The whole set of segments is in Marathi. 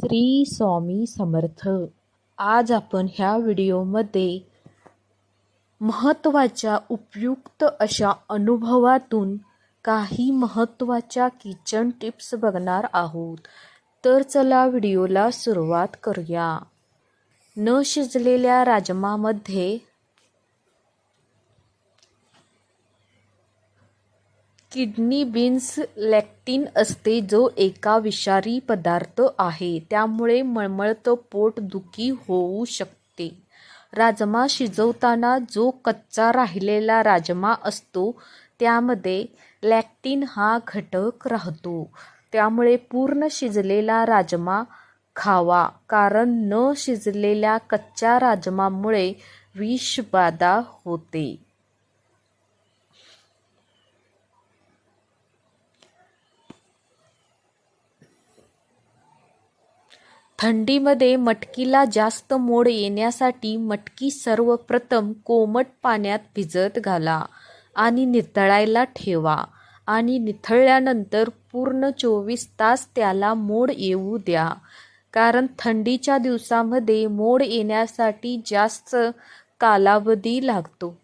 श्री स्वामी समर्थ. आज आपण ह्या व्हिडिओमध्ये महत्त्वाच्या उपयुक्त अशा अनुभवातून काही महत्त्वाच्या किचन टिप्स बघणार आहोत. तर चला व्हिडिओला सुरुवात करूया. न शिजलेल्या राजमामध्ये किडनी बीन्स लॅक्टिन असते जो एका विषारी पदार्थ आहे. त्यामुळे मळमळतं पोटदुखी होऊ शकते. राजमा शिजवताना जो कच्चा राहिलेला राजमा असतो त्यामध्ये लॅक्टिन हा घटक राहतो. त्यामुळे पूर्ण शिजलेला राजमा खावा कारण न शिजलेल्या कच्च्या राजमामुळे विषबाधा होते. थंडीमध्ये मटकीला जास्त मोड येण्यासाठी मटकी सर्वप्रथम कोमट पाण्यात भिजत घाला आणि नितळायला ठेवा आणि निथळल्यानंतर पूर्ण चोवीस तास त्याला मोड येऊ द्या. कारण थंडीच्या दिवसामध्ये मोड येण्यासाठी जास्त कालावधी लागतो.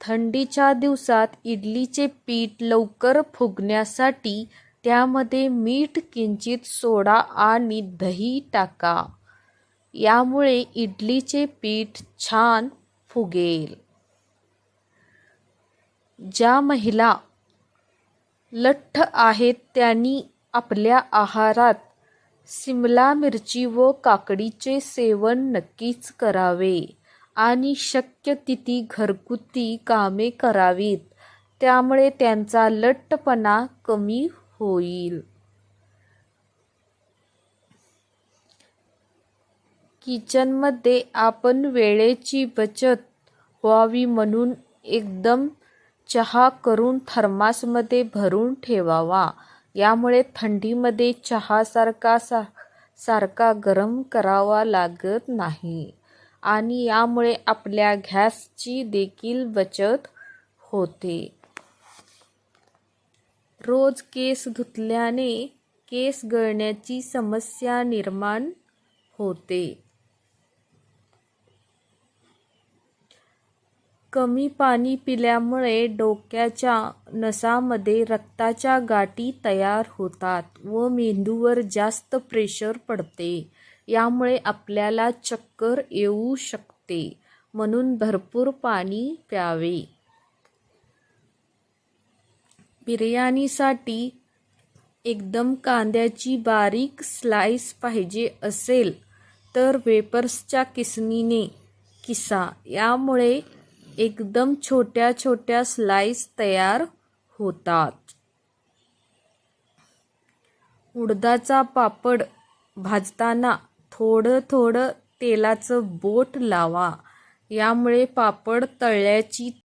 थंडीच्या दिवसात इडलीचे पीठ लवकर फुगण्यासाठी त्यामध्ये मीठ किंचित सोडा आणि दही टाका. यामुळे इडलीचे पीठ छान फुगेल. ज्या महिला लठ्ठ आहेत त्यांनी आपल्या आहारात सिमला मिरची व काकडीचे सेवन नक्कीच करावे आणि शक्य तिथी घरगुती कामे करावीत. त्यामुळे त्यांचा लठ्ठपणा कमी होईल. किचनमध्ये आपण वेळेची बचत व्हावी म्हणून एकदम चहा करून थर्मासमध्ये भरून ठेवावा. यामुळे थंडीमध्ये चहासारखा सा सारखा गरम करावा लागत नाही आणि यामुळे आपल्या गॅसची देखील बचत होते. रोज केस धुतल्याने केस गळण्याची समस्या निर्माण होते. कमी पाणी पिल्यामुळे डोक्याच्या नसामध्ये रक्ताच्या गाठी तयार होतात व मेंदूवर जास्त प्रेशर पडते. यामुळे आपल्याला चक्कर येऊ शकते. म्हणून भरपूर पाणी प्यावे. बिर्याणीसाठी एकदम कांद्याची बारीक स्लाइस पाहिजे असेल तर वेपर्सच्या किसणीने किसा. यामुळे एकदम छोट्या छोट्या स्लाइस तयार होतात. उडदाचा पापड भाजताना थोडं थोडं तेलाचं बोट लावा. यामुळे पापड तळल्याची